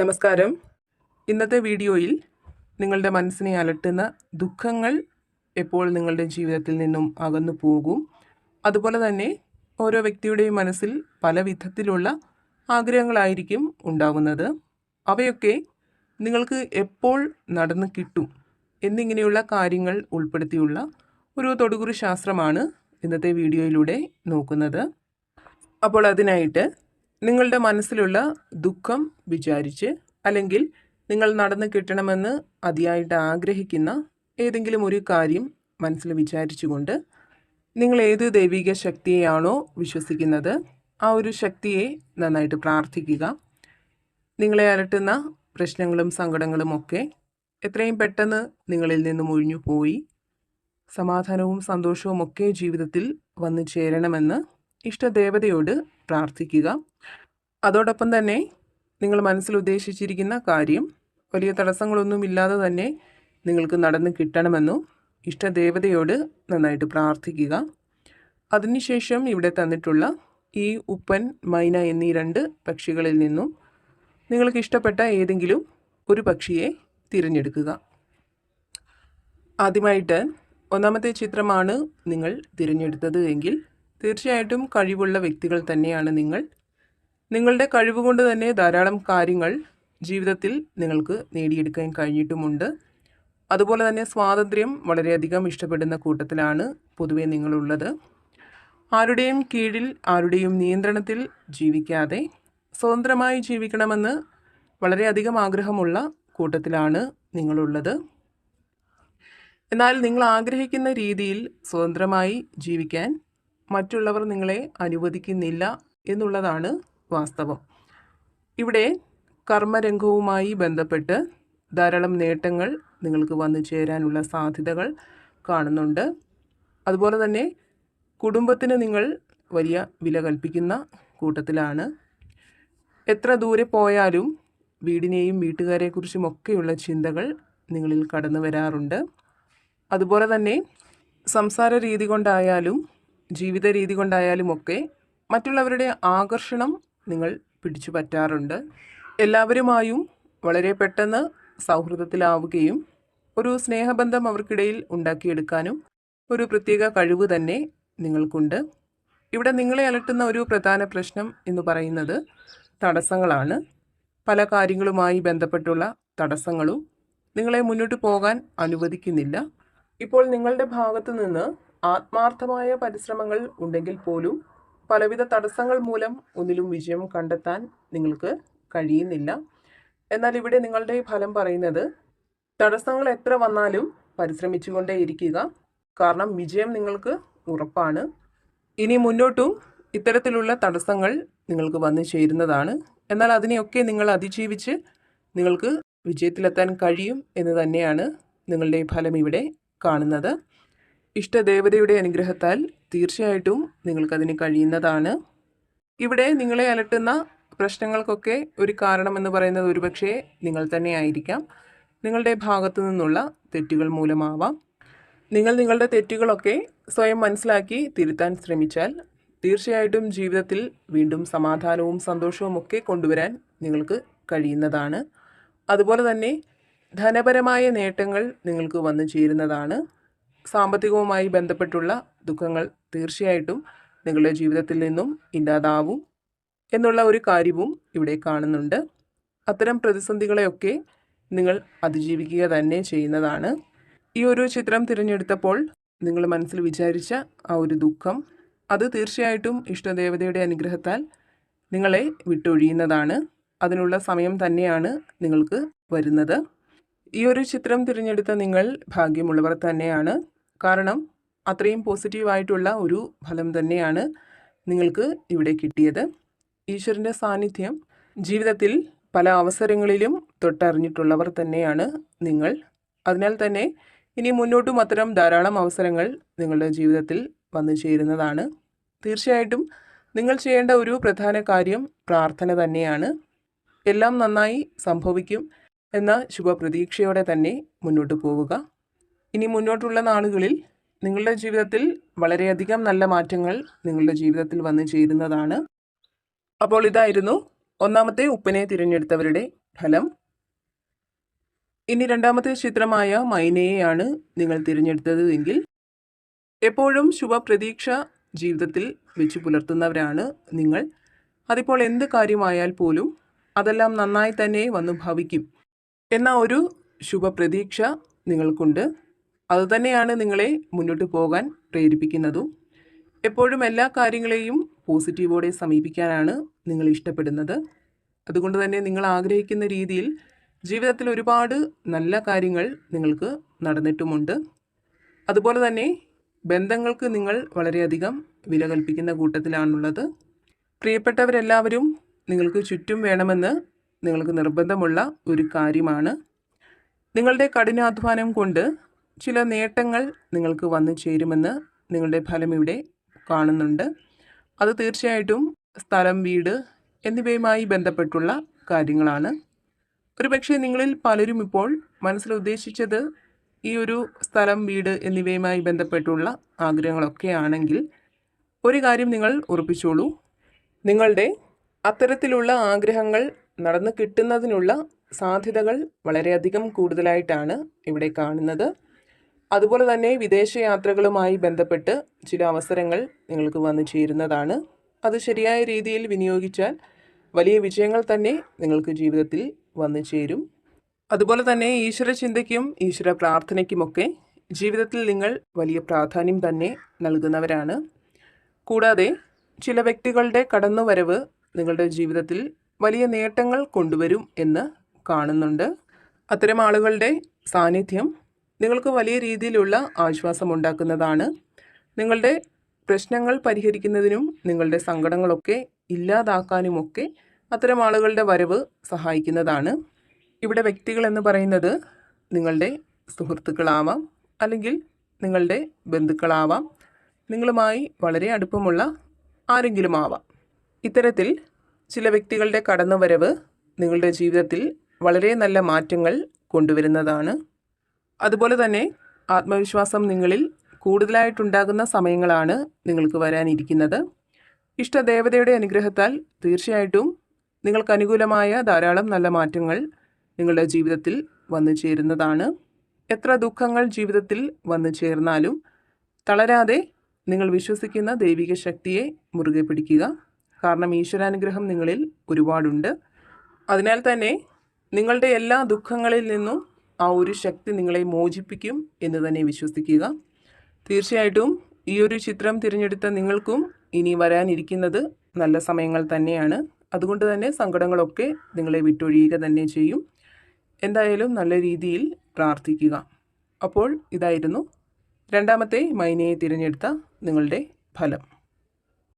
നമസ്കാരം. ഇന്നത്തെ വീഡിയോയിൽ നിങ്ങളുടെ മനസ്സിനെ അലട്ടുന്ന ദുഃഖങ്ങൾ എപ്പോൾ നിങ്ങളുടെ ജീവിതത്തിൽ നിന്നും അകന്നു പോകും? അതുപോലെ തന്നെ ഓരോ വ്യക്തിയുടെയും മനസ്സിൽ പല വിധത്തിലുള്ള ആഗ്രഹങ്ങളായിരിക്കും ഉണ്ടാകുന്നത്. അവയൊക്കെ നിങ്ങൾക്ക് എപ്പോൾ നടന്നു കിട്ടും എന്നിങ്ങനെയുള്ള കാര്യങ്ങൾ ഉൾപ്പെടുത്തിയുള്ള ഒരു തൊടുകുറി ശാസ്ത്രമാണ് ഇന്നത്തെ വീഡിയോയിലൂടെ നോക്കുന്നത്. അപ്പോൾ അതിനായിട്ട് നിങ്ങളുടെ മനസ്സിലുള്ള ദുഃഖം വിചാരിച്ച് അല്ലെങ്കിൽ നിങ്ങൾ നടന്നു കിട്ടണമെന്ന് അതിയായിട്ട് ആഗ്രഹിക്കുന്ന ഏതെങ്കിലും ഒരു കാര്യം മനസ്സിൽ വിചാരിച്ചുകൊണ്ട് നിങ്ങൾ ഏത് ദൈവിക ശക്തിയെയാണോ വിശ്വസിക്കുന്നത് ആ ഒരു ശക്തിയെ നന്നായിട്ട് പ്രാർത്ഥിക്കുക. നിങ്ങളെ അലട്ടുന്ന പ്രശ്നങ്ങളും സങ്കടങ്ങളും ഒക്കെ എത്രയും പെട്ടെന്ന് നിങ്ങളിൽ നിന്നും ഒഴിഞ്ഞു പോയി. സമാധാനവും സന്തോഷവും ഒക്കെ ജീവിതത്തിൽ വന്നു ചേരണമെന്ന് ഇഷ്ടദേവതയോട് പ്രാർത്ഥിക്കുക. അതോടൊപ്പം തന്നെ നിങ്ങൾ മനസ്സിൽ ഉദ്ദേശിച്ചിരിക്കുന്ന കാര്യം വലിയ തടസ്സങ്ങളൊന്നുമില്ലാതെ തന്നെ നിങ്ങൾക്ക് നടന്ന് കിട്ടണമെന്നും ഇഷ്ടദേവതയോട് നന്നായിട്ട് പ്രാർത്ഥിക്കുക. അതിനുശേഷം ഇവിടെ തന്നിട്ടുള്ള ഈ ഉപ്പൻ മൈന എന്നീ രണ്ട് പക്ഷികളിൽ നിന്നും നിങ്ങൾക്ക് ഇഷ്ടപ്പെട്ട ഏതെങ്കിലും ഒരു പക്ഷിയെ തിരഞ്ഞെടുക്കുക. ആദ്യമായിട്ട് ഒന്നാമത്തെ ചിത്രമാണ് നിങ്ങൾ തിരഞ്ഞെടുത്തത് എങ്കിൽ തീർച്ചയായിട്ടും കഴിവുള്ള വ്യക്തികൾ തന്നെയാണ് നിങ്ങൾ. നിങ്ങളുടെ കഴിവ് കൊണ്ട് തന്നെ ധാരാളം കാര്യങ്ങൾ ജീവിതത്തിൽ നിങ്ങൾക്ക് നേടിയെടുക്കാൻ കഴിഞ്ഞിട്ടുമുണ്ട്. അതുപോലെ തന്നെ സ്വാതന്ത്ര്യം വളരെയധികം ഇഷ്ടപ്പെടുന്ന കൂട്ടത്തിലാണ് പൊതുവെ നിങ്ങളുള്ളത്. ആരുടെയും കീഴിൽ ആരുടെയും നിയന്ത്രണത്തിൽ ജീവിക്കാതെ സ്വതന്ത്രമായി ജീവിക്കണമെന്ന് വളരെയധികം ആഗ്രഹമുള്ള കൂട്ടത്തിലാണ് നിങ്ങളുള്ളത്. എന്നാൽ നിങ്ങൾ ആഗ്രഹിക്കുന്ന രീതിയിൽ സ്വതന്ത്രമായി ജീവിക്കാൻ മറ്റുള്ളവർ നിങ്ങളെ അനുവദിക്കുന്നില്ല എന്നുള്ളതാണ് വാസ്തവം. ഇവിടെ കർമ്മരംഗവുമായി ബന്ധപ്പെട്ട് ധാരാളം നേട്ടങ്ങൾ നിങ്ങൾക്ക് വന്നു ചേരാനുള്ള സാധ്യതകൾ കാണുന്നുണ്ട്. അതുപോലെ തന്നെ കുടുംബത്തിന് നിങ്ങൾ വലിയ വില കൽപ്പിക്കുന്ന കൂട്ടത്തിലാണ്. എത്ര ദൂരെ പോയാലും വീടിനെയും വീട്ടുകാരെക്കുറിച്ചും ഒക്കെയുള്ള ചിന്തകൾ നിങ്ങളിൽ കടന്നു വരാറുണ്ട്. അതുപോലെ തന്നെ സംസാര രീതി കൊണ്ടായാലും ജീവിത രീതി കൊണ്ടായാലും ഒക്കെ മറ്റുള്ളവരുടെ ആകർഷണം നിങ്ങൾ പിടിച്ചു പറ്റാറുണ്ട്. എല്ലാവരുമായും വളരെ പെട്ടെന്ന് സൗഹൃദത്തിലാവുകയും ഒരു സ്നേഹബന്ധം അവർക്കിടയിൽ ഉണ്ടാക്കിയെടുക്കാനും ഒരു പ്രത്യേക കഴിവ് തന്നെ നിങ്ങൾക്കുണ്ട്. ഇവിടെ നിങ്ങളെ അലട്ടുന്ന ഒരു പ്രധാന പ്രശ്നം എന്ന് പറയുന്നത് തടസ്സങ്ങളാണ്. പല കാര്യങ്ങളുമായി ബന്ധപ്പെട്ടുള്ള തടസ്സങ്ങളും നിങ്ങളെ മുന്നോട്ട് പോകാൻ അനുവദിക്കുന്നില്ല. ഇപ്പോൾ നിങ്ങളുടെ ഭാഗത്തു നിന്ന് ആത്മാർത്ഥമായ പരിശ്രമങ്ങൾ ഉണ്ടെങ്കിൽ പോലും പലവിധ തടസ്സങ്ങൾ മൂലം ഒന്നിലും വിജയം കണ്ടെത്താൻ നിങ്ങൾക്ക് കഴിയുന്നില്ല. എന്നാൽ ഇവിടെ നിങ്ങളുടെ ഫലം പറയുന്നത് തടസ്സങ്ങൾ എത്ര വന്നാലും പരിശ്രമിച്ചുകൊണ്ടേയിരിക്കുക കാരണം വിജയം നിങ്ങൾക്ക് ഉറപ്പാണ്. ഇനി മുന്നോട്ടും ഇത്തരത്തിലുള്ള തടസ്സങ്ങൾ നിങ്ങൾക്ക് വന്നു ചേരുന്നതാണ്. എന്നാൽ അതിനെയൊക്കെ നിങ്ങൾ അതിജീവിച്ച് നിങ്ങൾക്ക് വിജയത്തിലെത്താൻ കഴിയും എന്ന് തന്നെയാണ് നിങ്ങളുടെ ഫലം ഇവിടെ കാണുന്നത്. ഇഷ്ടദേവതയുടെ അനുഗ്രഹത്താൽ തീർച്ചയായിട്ടും നിങ്ങൾക്കതിന് കഴിയുന്നതാണ്. ഇവിടെ നിങ്ങളെ അലട്ടുന്ന പ്രശ്നങ്ങൾക്കൊക്കെ ഒരു കാരണമെന്ന് പറയുന്നത് ഒരുപക്ഷെ നിങ്ങൾ തന്നെ ആയിരിക്കാം നിങ്ങളുടെ ഭാഗത്തു നിന്നുള്ള തെറ്റുകൾ മൂലമാവാം. നിങ്ങൾ നിങ്ങളുടെ തെറ്റുകളൊക്കെ സ്വയം മനസ്സിലാക്കി തിരുത്താൻ ശ്രമിച്ചാൽ തീർച്ചയായിട്ടും ജീവിതത്തിൽ വീണ്ടും സമാധാനവും സന്തോഷവും ഒക്കെ കൊണ്ടുവരാൻ നിങ്ങൾക്ക് കഴിയുന്നതാണ്. അതുപോലെ തന്നെ ധനപരമായ നേട്ടങ്ങൾ നിങ്ങൾക്ക് വന്നു ചേരുന്നതാണ്. സാമ്പത്തികവുമായി ബന്ധപ്പെട്ടുള്ള ദുഃഖങ്ങൾ തീർച്ചയായിട്ടും നിങ്ങളുടെ ജീവിതത്തിൽ നിന്നും ഇല്ലാതാവും എന്നുള്ള ഒരു കാര്യവും ഇവിടെ കാണുന്നുണ്ട്. അത്തരം പ്രതിസന്ധികളെയൊക്കെ നിങ്ങൾ അതിജീവിക്കുക തന്നെ ചെയ്യുന്നതാണ്. ഈ ഒരു ചിത്രം തിരഞ്ഞെടുത്തപ്പോൾ നിങ്ങൾ മനസ്സിൽ വിചാരിച്ച ആ ഒരു ദുഃഖം അത് തീർച്ചയായിട്ടും ഇഷ്ടദേവതയുടെ അനുഗ്രഹത്താൽ നിങ്ങളെ വിട്ടൊഴിയുന്നതാണ്. അതിനുള്ള സമയം തന്നെയാണ് നിങ്ങൾക്ക് വരുന്നത്. ഈ ഒരു ചിത്രം തിരഞ്ഞെടുത്ത നിങ്ങൾ ഭാഗ്യമുള്ളവർ തന്നെയാണ്. കാരണം അത്രയും പോസിറ്റീവായിട്ടുള്ള ഒരു ഫലം തന്നെയാണ് നിങ്ങൾക്ക് ഇവിടെ കിട്ടിയത്. ഈശ്വരന്റെ സാന്നിധ്യം ജീവിതത്തിൽ പല അവസരങ്ങളിലും തൊട്ടറിഞ്ഞിട്ടുള്ളവർ തന്നെയാണ് നിങ്ങൾ. അതിനാൽ തന്നെ ഇനി മുന്നോട്ടും അത്തരം ധാരാളം അവസരങ്ങൾ നിങ്ങളുടെ ജീവിതത്തിൽ വന്നു ചേരുന്നതാണ്. തീർച്ചയായിട്ടും നിങ്ങൾ ചെയ്യേണ്ട ഒരു പ്രധാന കാര്യം പ്രാർത്ഥന തന്നെയാണ്. എല്ലാം നന്നായി സംഭവിക്കും എന്ന ശുഭപ്രതീക്ഷയോടെ തന്നെ മുന്നോട്ട് പോവുക. ഇനി മുന്നോട്ടുള്ള നാളുകളിൽ നിങ്ങളുടെ ജീവിതത്തിൽ വളരെയധികം നല്ല മാറ്റങ്ങൾ നിങ്ങളുടെ ജീവിതത്തിൽ വന്നു ചേരുന്നതാണ്. അപ്പോൾ ഇതായിരുന്നു ഒന്നാമത്തെ ഉപ്പിനെ തിരഞ്ഞെടുത്തവരുടെ ഫലം. ഇനി രണ്ടാമത്തെ ചിത്രമായ മൈനയെയാണ് നിങ്ങൾ തിരഞ്ഞെടുത്തത് എങ്കിൽ എപ്പോഴും ശുഭപ്രതീക്ഷ ജീവിതത്തിൽ വെച്ച് പുലർത്തുന്നവരാണ് നിങ്ങൾ. അതിപ്പോൾ എന്ത് കാര്യമായാൽ പോലും അതെല്ലാം നന്നായി തന്നെ വന്നു ഭവിക്കും എന്ന ഒരു ശുഭപ്രതീക്ഷ നിങ്ങൾക്കുണ്ട്. അതുതന്നെയാണ് നിങ്ങളെ മുന്നോട്ട് പോകാൻ പ്രേരിപ്പിക്കുന്നതും. എപ്പോഴും എല്ലാ കാര്യങ്ങളെയും പോസിറ്റീവോടെ സമീപിക്കാനാണ് നിങ്ങൾ ഇഷ്ടപ്പെടുന്നത്. അതുകൊണ്ട് തന്നെ നിങ്ങൾ ആഗ്രഹിക്കുന്ന രീതിയിൽ ജീവിതത്തിൽ ഒരുപാട് നല്ല കാര്യങ്ങൾ നിങ്ങൾക്ക് നടന്നിട്ടുമുണ്ട്. അതുപോലെ തന്നെ ബന്ധങ്ങൾക്ക് നിങ്ങൾ വളരെയധികം വില കൽപ്പിക്കുന്ന കൂട്ടത്തിലാണുള്ളത്. പ്രിയപ്പെട്ടവരെല്ലാവരും നിങ്ങൾക്ക് ചുറ്റും വേണമെന്ന് നിങ്ങൾക്ക് നിർബന്ധമുള്ള ഒരു കാര്യമാണ്. നിങ്ങളുടെ കഠിനാധ്വാനം കൊണ്ട് ചില നേട്ടങ്ങൾ നിങ്ങൾക്ക് വന്നു ചേരുമെന്ന് നിങ്ങളുടെ ഫലം ഇവിടെ കാണുന്നുണ്ട്. അത് തീർച്ചയായിട്ടും സ്ഥലം വീട് എന്നിവയുമായി ബന്ധപ്പെട്ടുള്ള കാര്യങ്ങളാണ്. ഒരുപക്ഷെ നിങ്ങളിൽ പലരും ഇപ്പോൾ മനസ്സിൽ ഉദ്ദേശിച്ചത് ഈ ഒരു സ്ഥലം വീട് എന്നിവയുമായി ബന്ധപ്പെട്ടുള്ള ആഗ്രഹങ്ങളൊക്കെ ആണെങ്കിൽ ഒരു കാര്യം നിങ്ങൾ ഉറപ്പിച്ചോളൂ. നിങ്ങളുടെ അത്തരത്തിലുള്ള ആഗ്രഹങ്ങൾ നടന്നു കിട്ടുന്നതിനുള്ള സാധ്യതകൾ വളരെയധികം കൂടുതലായിട്ടാണ് ഇവിടെ കാണുന്നത്. അതുപോലെ തന്നെ വിദേശയാത്രകളുമായി ബന്ധപ്പെട്ട് ചില അവസരങ്ങൾ നിങ്ങൾക്ക് വന്നു ചേരുന്നതാണ്. അത് ശരിയായ രീതിയിൽ വിനിയോഗിച്ചാൽ വലിയ വിജയങ്ങൾ തന്നെ നിങ്ങൾക്ക് ജീവിതത്തിൽ വന്നു ചേരും. അതുപോലെ തന്നെ ഈശ്വര ചിന്തയ്ക്കും ഈശ്വര പ്രാർത്ഥനയ്ക്കുമൊക്കെ ജീവിതത്തിൽ നിങ്ങൾ വലിയ പ്രാധാന്യം തന്നെ നൽകുന്നവരാണ്. കൂടാതെ ചില വ്യക്തികളുടെ കടന്നുവരവ് നിങ്ങളുടെ ജീവിതത്തിൽ വലിയ നേട്ടങ്ങൾ കൊണ്ടുവരും എന്ന് കാണുന്നുണ്ട്. അത്തരം ആളുകളുടെ സാന്നിധ്യം നിങ്ങൾക്ക് വലിയ രീതിയിലുള്ള ആശ്വാസം ഉണ്ടാക്കുന്നതാണ്. നിങ്ങളുടെ പ്രശ്നങ്ങൾ പരിഹരിക്കുന്നതിനും നിങ്ങളുടെ സങ്കടങ്ങളൊക്കെ ഇല്ലാതാക്കാനുമൊക്കെ അത്തരം ആളുകളുടെ വരവ് സഹായിക്കുന്നതാണ്. ഇവിടെ വ്യക്തികൾ എന്ന് പറയുന്നത് നിങ്ങളുടെ സുഹൃത്തുക്കളാവാം അല്ലെങ്കിൽ നിങ്ങളുടെ ബന്ധുക്കളാവാം. നിങ്ങളുമായി വളരെ അടുപ്പമുള്ള ആരെങ്കിലും ആവാം ഇത്തരത്തിൽ ചില വ്യക്തികളുടെ കടന്നുവരവ് നിങ്ങളുടെ ജീവിതത്തിൽ വളരെ നല്ല മാറ്റങ്ങൾ കൊണ്ടുവരുന്നതാണ്. അതുപോലെ തന്നെ ആത്മവിശ്വാസം നിങ്ങളിൽ കൂടുതലായിട്ടുണ്ടാകുന്ന സമയങ്ങളാണ് നിങ്ങൾക്ക് വരാനിരിക്കുന്നത്. ഇഷ്ടദേവതയുടെ അനുഗ്രഹത്താൽ തീർച്ചയായിട്ടും നിങ്ങൾക്ക് അനുകൂലമായ ധാരാളം നല്ല മാറ്റങ്ങൾ നിങ്ങളുടെ ജീവിതത്തിൽ വന്നു ചേരുന്നതാണ്. എത്ര ദുഃഖങ്ങൾ ജീവിതത്തിൽ വന്നു ചേർന്നാലും തളരാതെ നിങ്ങൾ വിശ്വസിക്കുന്ന ദൈവിക ശക്തിയെ മുറുകെ പിടിക്കുക. കാരണം ഈശ്വരാനുഗ്രഹം നിങ്ങളിൽ ഒരുപാടുണ്ട്. അതിനാൽ തന്നെ നിങ്ങളുടെ എല്ലാ ദുഃഖങ്ങളിൽ നിന്നും ആ ഒരു ശക്തി നിങ്ങളെ മോചിപ്പിക്കും എന്ന് തന്നെ വിശ്വസിക്കുക. തീർച്ചയായിട്ടും ഈ ഒരു ചിത്രം തിരഞ്ഞെടുത്ത നിങ്ങൾക്കും ഇനി വരാനിരിക്കുന്നത് നല്ല സമയങ്ങൾ തന്നെയാണ്. അതുകൊണ്ട് തന്നെ സങ്കടങ്ങളൊക്കെ നിങ്ങളെ വിട്ടൊഴിയുക തന്നെ ചെയ്യും. എന്തായാലും നല്ല രീതിയിൽ പ്രാർത്ഥിക്കുക. അപ്പോൾ ഇതായിരുന്നു രണ്ടാമത്തെ മൈനയെ തിരഞ്ഞെടുത്ത നിങ്ങളുടെ ഫലം.